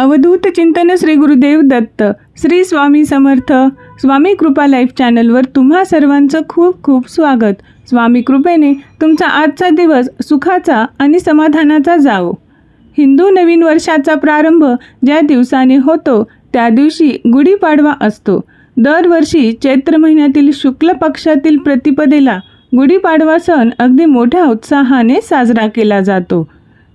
अवधूत चिंतन श्री गुरुदेव दत्त श्री स्वामी समर्थ स्वामी कृपा लाईफ चॅनलवर तुम्हा सर्वांचं खूप खूप स्वागत. स्वामी कृपेने तुमचा आजचा दिवस सुखाचा आणि समाधानाचा जावो. हिंदू नवीन वर्षाचा प्रारंभ ज्या दिवसाने होतो त्या दिवशी गुढीपाडवा असतो. दरवर्षी चैत्र महिन्यातील शुक्ल पक्षातील प्रतिपदेला गुढीपाडवा सण अगदी मोठ्या उत्साहाने साजरा केला जातो.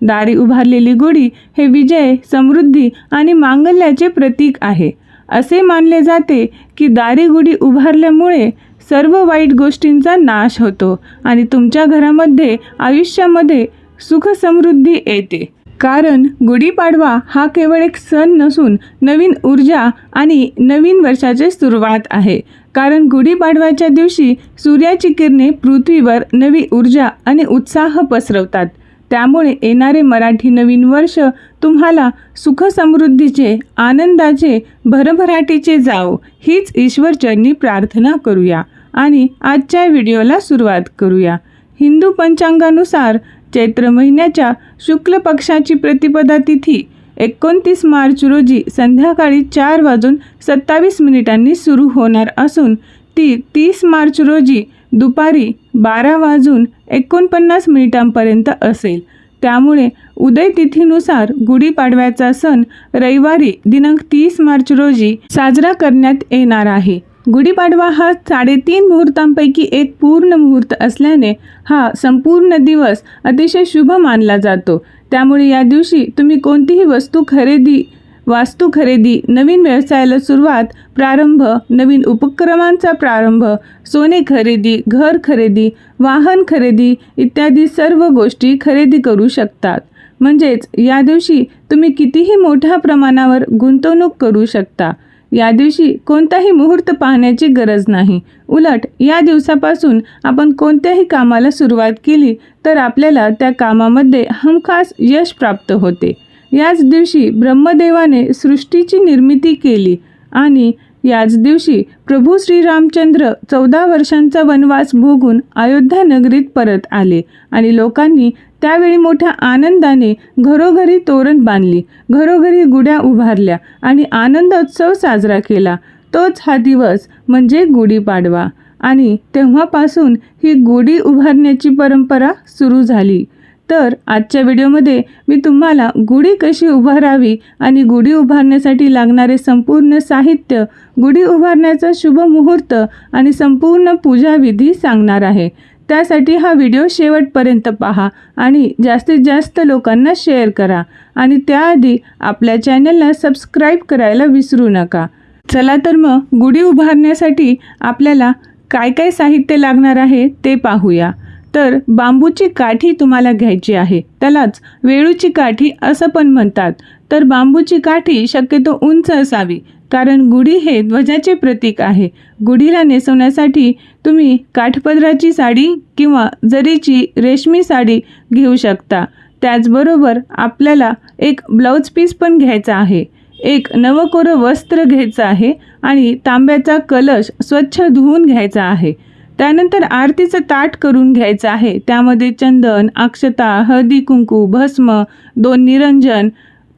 दारी उभारलेली गुढी हे विजय समृद्धी आणि मांगल्याचे प्रतीक आहे. असे मानले जाते की दारी गुढी उभारल्यामुळे सर्व वाईट गोष्टींचा नाश होतो आणि तुमच्या घरामध्ये आयुष्यामध्ये सुख समृद्धी येते. कारण गुढीपाडवा हा केवळ एक सण नसून नवीन ऊर्जा आणि नवीन वर्षाची सुरुवात आहे. कारण गुढीपाडव्याच्या दिवशी सूर्याची किरणे पृथ्वीवर नवी ऊर्जा आणि उत्साह पसरवतात. त्यामुळे येणारे मराठी नवीन वर्ष तुम्हाला सुखसमृद्धीचे आनंदाचे भरभराटीचे जाओ हीच ईश्वरचरणी प्रार्थना करूया. आणि आजच्या व्हिडिओला सुरुवात करूया. हिंदू पंचांगानुसार चैत्र महिन्याच्या शुक्ल पक्षाची प्रतिपदा तिथी एकोणतीस मार्च रोजी संध्याकाळी चार वाजून सत्तावीस मिनिटांनी सुरू होणार असून ती तीस मार्च रोजी दुपारी बारा वाजून एकोणपन्नास मिनिटांपर्यंत असेल. त्यामुळे उदय तिथीनुसार गुढीपाडव्याचा सण रविवारी दिनांक तीस मार्च रोजी साजरा करण्यात येणार आहे. गुढीपाडवा हा साडेतीन मुहूर्तांपैकी एक पूर्ण मुहूर्त असल्याने हा संपूर्ण दिवस अतिशय शुभ मानला जातो. त्यामुळे या दिवशी तुम्ही कोणतीही वस्तू खरेदी वास्तू खरेदी नवीन व्यवसायाला सुरुवात प्रारंभ नवीन उपक्रमांचा प्रारंभ सोने खरेदी घर खरेदी वाहन खरेदी इत्यादी सर्व गोष्टी खरेदी करू शकतात. म्हणजेच या दिवशी तुम्ही कितीही मोठ्या प्रमाणावर गुंतवणूक करू शकता. या दिवशी कोणताही मुहूर्त पाहण्याची गरज नाही. उलट या दिवसापासून आपण कोणत्याही कामाला सुरुवात केली तर आपल्याला त्या कामामध्ये हमखास यश प्राप्त होते. याच दिवशी ब्रह्मदेवाने सृष्टीची निर्मिती केली आणि याच दिवशी प्रभू श्रीरामचंद्र चौदा वर्षांचा वनवास भोगून अयोध्या नगरीत परत आले आणि लोकांनी त्यावेळी मोठ्या आनंदाने घरोघरी तोरण बांधली. घरोघरी गुड्या उभारल्या आणि आनंदोत्सव साजरा केला. तोच हा दिवस म्हणजे गुढीपाडवा आणि तेव्हापासून ही गुढी उभारण्याची परंपरा सुरू झाली. तर आजच्या व्हिडिओमध्ये मी तुम्हाला गुढी कशी उभारावी आणि गुढी उभारण्यासाठी लागणारे संपूर्ण साहित्य गुढी उभारण्याचा शुभ मुहूर्त आणि संपूर्ण पूजाविधी सांगणार आहे. त्यासाठी हा व्हिडिओ शेवटपर्यंत पहा आणि जास्तीत जास्त लोकांना शेअर करा आणि त्याआधी आपल्या चॅनलला सबस्क्राईब करायला विसरू नका. चला तर मग गुढी उभारण्यासाठी आपल्याला काय काय साहित्य लागणार आहे ते पाहूया. तर बांबूची काठी तुम्हाला घ्यायची आहे. त्यालाच वेळूची काठी असं पण म्हणतात. तर बांबूची काठी शक्यतो उंच असावी कारण गुढी हे ध्वजाचे प्रतीक आहे. गुढीला नेसवण्यासाठी तुम्ही काठपदराची साडी किंवा जरीची रेशमी साडी घेऊ शकता. त्याचबरोबर आपल्याला एक ब्लाऊज पीस पण घ्यायचा आहे. एक नवकोरं वस्त्र घ्यायचं आहे आणि तांब्याचा कलश स्वच्छ धुवून घ्यायचा आहे. त्यानंतर आरतीचं ताट करून घ्यायचं आहे. त्यामध्ये चंदन अक्षता हळदी कुंकू भस्म दोन निरंजन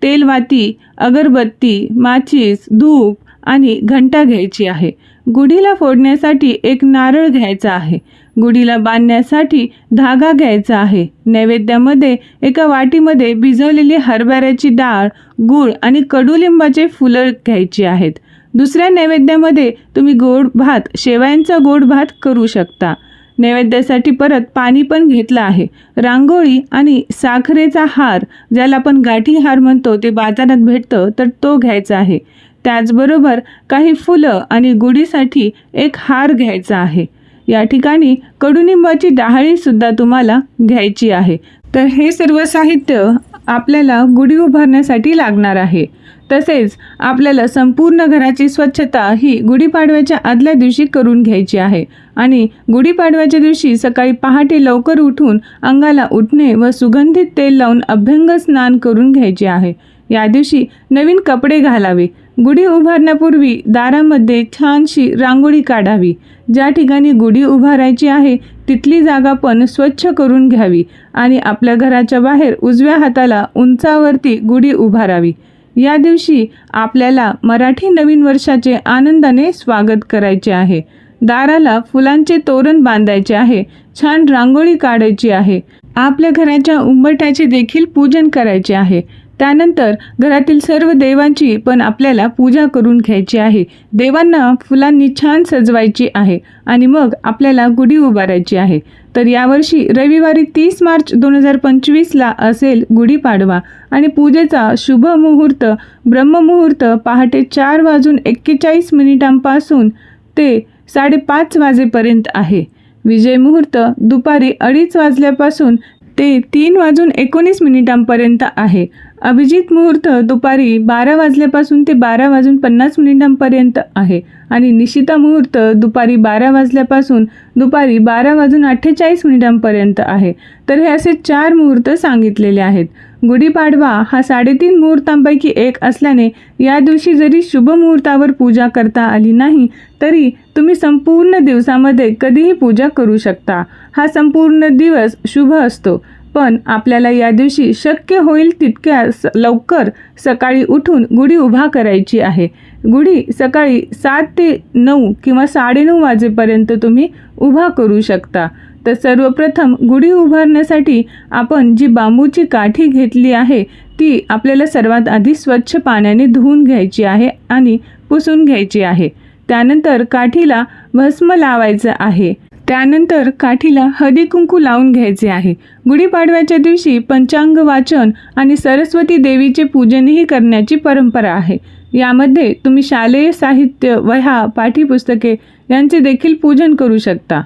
तेलवाती अगरबत्ती माचीस धूप आणि घंटा घ्यायची आहे. गुढीला फोडण्यासाठी एक नारळ घ्यायचा आहे. गुढीला बांधण्यासाठी धागा घ्यायचा आहे. नैवेद्यामध्ये एका वाटीमध्ये भिजवलेली हरभऱ्याची डाळ गूळ आणि कडुलिंबाचे फुलं घ्यायची आहेत. दुसऱ्या नैवेद्यामध्ये तुम्ही गोड भात शेवयांचा गोड भात करू शकता. नैवेद्यासाठी परत पाणी पण घेतलं आहे. रांगोळी आणि साखरेचा हार ज्याला आपण गाठी हार म्हणतो ते बाजारात भेटतं तर तो घ्यायचा आहे. त्याचबरोबर काही फुलं आणि गुढीसाठी एक हार घ्यायचा आहे. या ठिकाणी कडुनिंबाची डहाळीसुद्धा तुम्हाला घ्यायची आहे. तर हे सर्व साहित्य आपल्याला गुढी उभारण्यासाठी लागणार आहे. तसेच आपल्याला संपूर्ण घराची स्वच्छता ही गुढीपाडव्याच्या आदल्या दिवशी करून घ्यायची आहे. आणि गुढीपाडव्याच्या दिवशी सकाळी पहाटे लवकर उठून अंगाला उठणे व सुगंधित तेल लावून अभ्यंग स्नान करून घ्यायचे आहे. या दिवशी नवीन कपडे घालावे. गुढी उभारण्यापूर्वी दारामध्ये छानशी रांगोळी काढावी. ज्या ठिकाणी गुढी उभारायची आहे तिथली जागा पण स्वच्छ करून घ्यावी आणि आपल्या घराच्या बाहेर उजव्या हाताला उंचावरती गुढी उभारावी. या दिवशी आपल्याला मराठी नवीन वर्षाचे आनंदाने स्वागत करायचे आहे. दाराला फुलांचे तोरण बांधायचे आहे. छान रांगोळी काढायची आहे. आपल्या घराच्या उंबरठ्याचे देखील पूजन करायचे आहे. त्यानंतर घरातील सर्व देवांची पण आपल्याला पूजा करून घ्यायची आहे. देवांना फुलांनी छान सजवायची आहे आणि मग आपल्याला गुढी उभारायची आहे. तर यावर्षी रविवारी तीस मार्च दोन हजार पंचवीसला असेल गुढीपाडवा आणि पूजेचा शुभ मुहूर्त ब्रह्ममुहूर्त पहाटे चार वाजून एक्केचाळीस मिनिटांपासून ते साडेपाच वाजेपर्यंत आहे. विजय मुहूर्त दुपारी अडीच वाजल्यापासून ते तीन वाजून एकोणीस मिनिटांपर्यंत आहे. अभिजित मुहूर्त दुपारी बारा वाजल्यापासून ते बारा वाजून पन्नास मिनिटांपर्यंत आहे आणि निशिता मुहूर्त दुपारी बारा वाजल्यापासून दुपारी बारा वाजून अठ्ठेचाळीस मिनिटांपर्यंत आहे. तर हे असे चार मुहूर्त सांगितलेले आहेत. गुढीपाडवा हा साडेतीन मुहूर्तांपैकी एक असल्याने या दिवशी जरी शुभ मुहूर्तावर पूजा करता आली नाही तरी तुम्ही संपूर्ण दिवसामध्ये कधीही पूजा करू शकता. हा संपूर्ण दिवस शुभ असतो. पण आपल्याला या दिवशी शक्य होईल तितक्या स लवकर सकाळी उठून गुढी उभा करायची आहे. गुढी सकाळी सात ते नऊ किंवा साडेनऊ वाजेपर्यंत तुम्ही उभा करू शकता. तर सर्वप्रथम गुढी उभारण्यासाठी आपण जी बांबूची काठी घेतली आहे ती आपल्याला सर्वात आधी स्वच्छ पाण्याने धुवून घ्यायची आहे आणि पुसून घ्यायची आहे. त्यानंतर काठीला भस्म लावायचं आहे. त्यानंतर काठीला हळदी कुंकू लावून घ्यायचे आहे. गुढीपाडव्याच्या दिवशी पंचांग वाचन आणि सरस्वती देवीचे पूजनही करण्याची परंपरा आहे. यामध्ये तुम्ही शालेय साहित्य वह्या पाठ्यपुस्तके यांचे देखील पूजन करू शकता.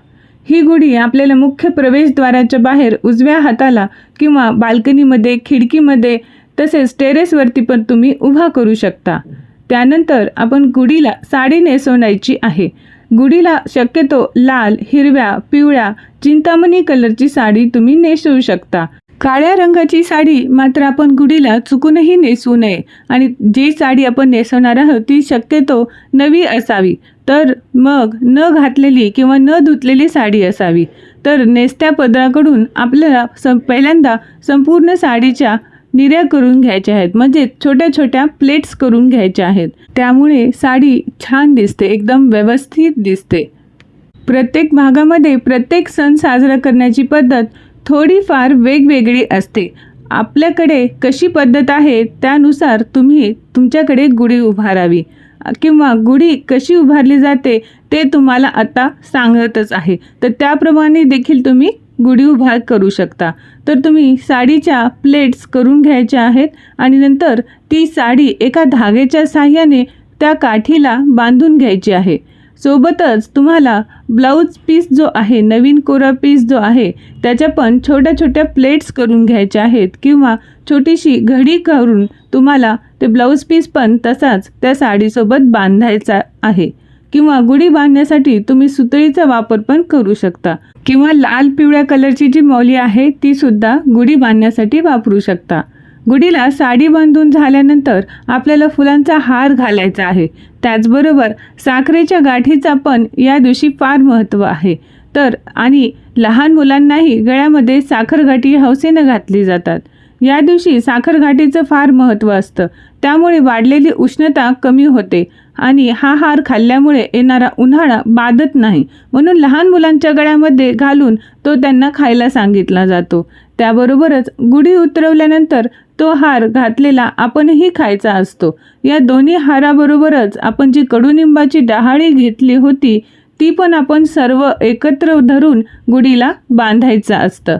ही गुढी आपल्याला मुख्य प्रवेशद्वाराच्या बाहेर उजव्या हाताला किंवा बाल्कनीमध्ये खिडकीमध्ये तसेच टेरेसवरती पण तुम्ही उभा करू शकता. त्यानंतर आपण गुढीला साडी नेसवण्याची आहे. गुढीला शक्यतो लाल हिरव्या पिवळ्या चिंतामणी कलरची साडी तुम्ही नेसवू शकता. काळ्या रंगाची साडी मात्र आपण गुढीला चुकूनही नेसू नये आणि जी साडी आपण नेसवणार आहोत ती शक्यतो नवी असावी. तर मग न घातलेली किंवा न धुतलेली साडी असावी. तर नेसत्या पदराकडून आपल्याला सं पहिल्यांदा संपूर्ण साडीच्या निर्या करून घ्यायच्या आहेत. म्हणजे छोट्या छोट्या प्लेट्स करून घ्यायच्या आहेत. त्यामुळे साडी छान दिसते. एकदम व्यवस्थित दिसते. प्रत्येक भागामध्ये प्रत्येक सण साजरा करण्याची पद्धत थोडीफार वेगवेगळी असते. आपल्याकडे कशी पद्धत आहे त्यानुसार तुम्ही तुमच्याकडे गुढी उभारावी. किंवा गुढी कशी उभारली जाते ते तुम्हाला आता सांगतच आहे. तर त्याप्रमाणे देखील तुम्ही गुढी उभार करू शकता. तर तुम्ही साडीच्या प्लेट्स करून घ्यायच्या आहेत आणि नंतर ती साडी एका धागेच्या साह्याने त्या काठीला बांधून घ्यायची आहे. सोबतच तुम्हाला ब्लाऊज पीस जो आहे नवीन कोरा पीस जो आहे त्याच्या पण छोट्या छोट्या प्लेट्स करून घ्यायच्या आहेत किंवा छोटीशी घडी करून तुम्हाला ते ब्लाऊज पीस पण तसाच त्या साडीसोबत बांधायचा आहे. किंवा गुढी बांधण्यासाठी तुम्ही सुतळीचा वापर पण करू शकता. किंवा लाल पिवळ्या कलरची जी मौली आहे ती सुद्धा गुढी बांधण्यासाठी वापरू शकता. गुढीला साडी बांधून झाल्यानंतर आपल्याला फुलांचा हार घालायचा आहे. त्याचबरोबर साखरेच्या गाठीचा पण या दिवशी फार महत्त्व आहे. तर आणि लहान मुलांनाही गळ्यामध्ये साखरगाठी हौसेनं घातली जातात. या दिवशी साखरगाठीचं फार महत्त्व असतं. त्यामुळे वाढलेली उष्णता कमी होते आणि हा हार खाल्ल्यामुळे येणारा उन्हाळा बाधत नाही म्हणून लहान मुलांच्या गळ्यामध्ये घालून तो त्यांना खायला सांगितला जातो. त्याबरोबरच गुढी उतरवल्यानंतर तो हार घातलेला आपणही खायचा असतो. या दोन्ही हाराबरोबरच आपण जी कडुनिंबाची डहाळी घेतली होती ती पण आपण सर्व एकत्र धरून गुढीला बांधायचं असतं.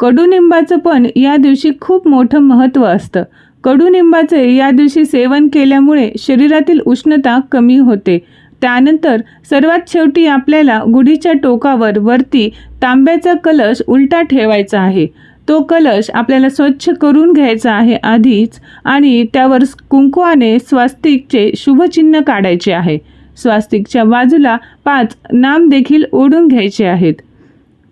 कडुनिंबाचं पण या दिवशी खूप मोठं महत्त्व असतं. कडुनिंबाचे या दिवशी सेवन केल्यामुळे शरीरातील उष्णता कमी होते. त्यानंतर सर्वात शेवटी आपल्याला गुढीच्या टोकावर वरती तांब्याचा कलश उलटा ठेवायचा आहे. तो कलश आपल्याला स्वच्छ करून घ्यायचा आहे आधीच आणि त्यावर कुंकवाने स्वास्तिकचे शुभचिन्ह काढायचे आहे. स्वास्तिकच्या बाजूला पाच नाम देखील ओढून घ्यायचे आहेत.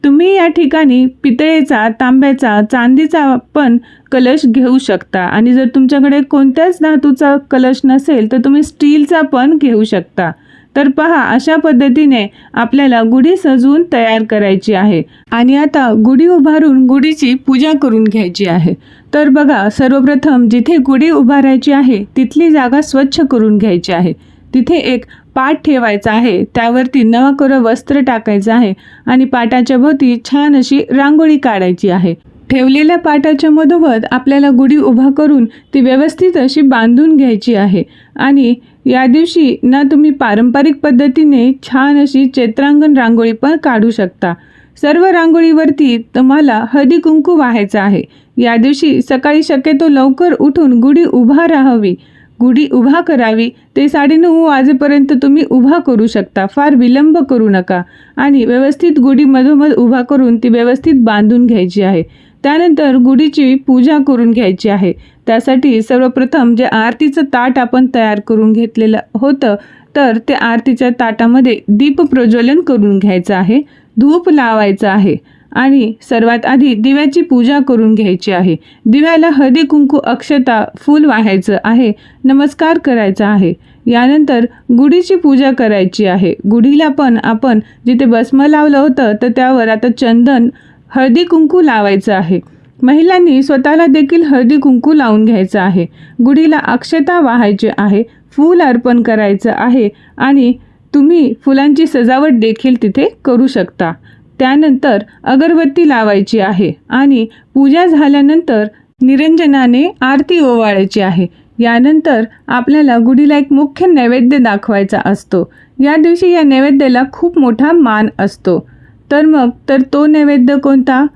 तुम्ही या ठिकाणी पितळेचा तांब्याचा चांदीचा पण कलश घेऊ शकता. आणि जर तुमच्याकडे कोणत्याच धातूचा कलश नसेल तर तुम्ही स्टीलचा पण घेऊ शकता. तर पहा अशा पद्धतीने आपल्याला गुढी सजवून तयार करायची आहे. आणि आता गुढी उभारून गुढीची पूजा करून घ्यायची आहे. तर बघा सर्वप्रथम जिथे गुढी उभारायची आहे तिथली जागा स्वच्छ करून घ्यायची आहे. तिथे एक पाट ठेवायचा आहे. त्यावरती नवाकोरं वस्त्र टाकायचं आहे आणि पाटाच्या भोवती छान अशी रांगोळी काढायची आहे. ठेवलेल्या पाटाच्या मधोमध आपल्याला गुढी उभा करून ती व्यवस्थित अशी बांधून घ्यायची आहे. आणि या दिवशी ना तुम्ही पारंपरिक पद्धतीने छान अशी चित्रांगण रांगोळी पण काढू शकता. सर्व रांगोळीवरती तुम्हाला हळदी कुंकू वाहायचं आहे. या दिवशी सकाळी शक्यतो लवकर उठून गुढी उभा राहावी. गुढी उभा करावी. ते साडेनऊ वाजेपर्यंत तुम्ही उभा करू शकता. फार विलंब करू नका. आणि व्यवस्थित गुढी मधोमध उभा करून ती व्यवस्थित बांधून घ्यायची आहे. त्यानंतर गुढीची पूजा करून घ्यायची आहे. त्यासाठी सर्वप्रथम जे आरतीचं ताट आपण तयार करून घेतलेलं होतं तर त्या आरतीच्या ताटामध्ये दीप प्रज्वलन करून घ्यायचं आहे. धूप लावायचं आहे. आणि सर्वात आधी दिव्याची पूजा करून घ्यायची आहे. दिव्याला हळदी कुंकू अक्षता फूल वाहायचं आहे नमस्कार करायचा आहे. यानंतर गुढीची पूजा करायची आहे. गुढीला पण आपण जिथे भस्म लावलं होतं तर त्यावर आता चंदन हळदी कुंकू लावायचं आहे. महिलांनी स्वतःला देखील हळदी कुंकू लावून घ्यायचं आहे. गुढीला अक्षता वाहायची आहे फूल अर्पण करायचं आहे आणि तुम्ही फुलांची सजावट देखील तिथे करू शकता. त्यानंतर अगरबत्ती लावायची आहे आणि पूजा झाल्यानंतर निरंजनाने आरती ओवाळायची आहे. यानंतर आपल्याला गुढीला एक मुख्य नैवेद्य दाखवायचा असतो. या दिवशी या नैवेद्याला खूप मोठा मान असतो. तर मग तर तो नैवेद्य कोणता?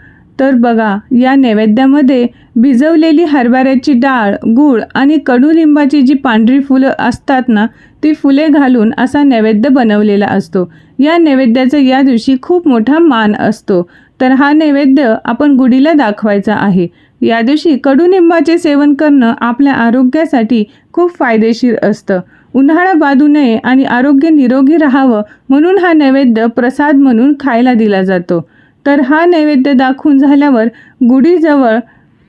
तर बघा या नैवेद्यामध्ये भिजवलेली हरभऱ्याची डाळ गूळ आणि कडुलिंबाची जी पांढरी फुलं असतात ना ती फुले घालून असा नैवेद्य बनवलेला असतो. या नैवेद्याचा या दिवशी खूप मोठा मान असतो. तर हा नैवेद्य आपण गुढीला दाखवायचा आहे. या दिवशी कडुनिंबाचे सेवन करणं आपल्या आरोग्यासाठी खूप फायदेशीर असतं. उन्हाळा बाधू नये आणि आरोग्य निरोगी राहावं म्हणून हा नैवेद्य प्रसाद म्हणून खायला दिला जातो. तर हा नैवेद्य दाखवून झाल्यावर गुढीजवळ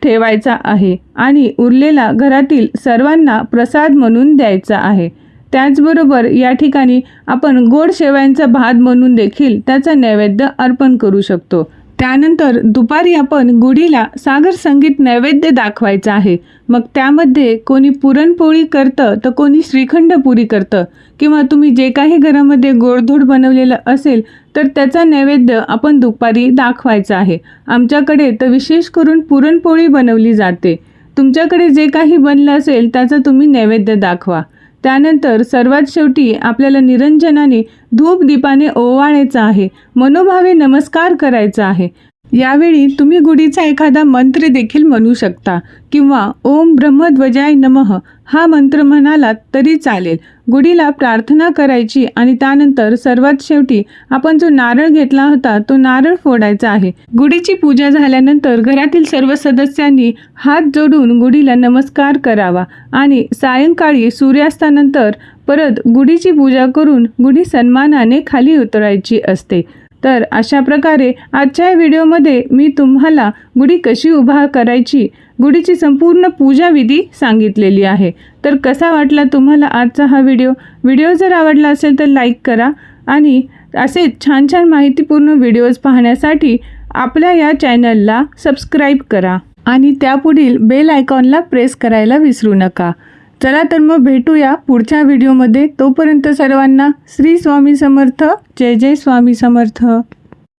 ठेवायचा आहे आणि उरलेला घरातील सर्वांना प्रसाद म्हणून द्यायचा आहे. त्याचबरोबर या ठिकाणी आपण गोड शेवयांचा भात म्हणून देखील त्याचा नैवेद्य अर्पण करू शकतो. त्यानंतर दुपारी आपण गुढीला सागर संगीत नैवेद्य दाखवायचं आहे. मग त्यामध्ये कोणी पुरणपोळी करतं तर कोणी श्रीखंड पुरी करतं. किंवा तुम्ही जे काही घरामध्ये गोडधोड बनवलेलं असेल तर त्याचा नैवेद्य आपण दुपारी दाखवायचा आहे. आमच्याकडे तर विशेष करून पुरणपोळी बनवली जाते. तुमच्याकडे जे काही बनलं असेल त्याचा तुम्ही नैवेद्य दाखवा. त्यानंतर सर्वात शेवटी आपल्याला निरंजनाने धूप दीपाने ओवाळायचं आहे. मनोभावे नमस्कार करायचा आहे. यावेळी तुम्ही गुढीचा एखादा मंत्र देखील म्हणू शकता किंवा ओम ब्रह्मध्वजाय नमः हा मंत्र म्हणालात तरी चालेल. गुढीला प्रार्थना करायची आणि त्यानंतर सर्वात शेवटी आपण जो नारळ घेतला होता तो नारळ फोडायचा आहे. गुढीची पूजा झाल्यानंतर घरातील सर्व सदस्यांनी हात जोडून गुढीला नमस्कार करावा आणि सायंकाळी सूर्यास्तानंतर परत गुढीची पूजा करून गुढी सन्मानाने खाली उतरायची असते. तर अशा प्रकारे आजच्या या व्हिडिओमध्ये मी तुम्हाला गुढी कशी उभा करायची गुढीची संपूर्ण पूजा विधी सांगितलेली आहे. तर कसा वाटला तुम्हाला आजचा हा व्हिडिओ? व्हिडिओ जर आवडला असेल तर लाईक करा आणि असे छान छान माहितीपूर्ण व्हिडिओज पाहण्यासाठी आपल्या या चॅनलला सबस्क्राईब करा आणि त्यापुढील बेल आयकॉनला प्रेस करायला विसरू नका. चला तर मग भेटूया पुढच्या व्हिडिओमध्ये. तोपर्यंत सर्वांना श्री स्वामी समर्थ. जय जय स्वामी समर्थ.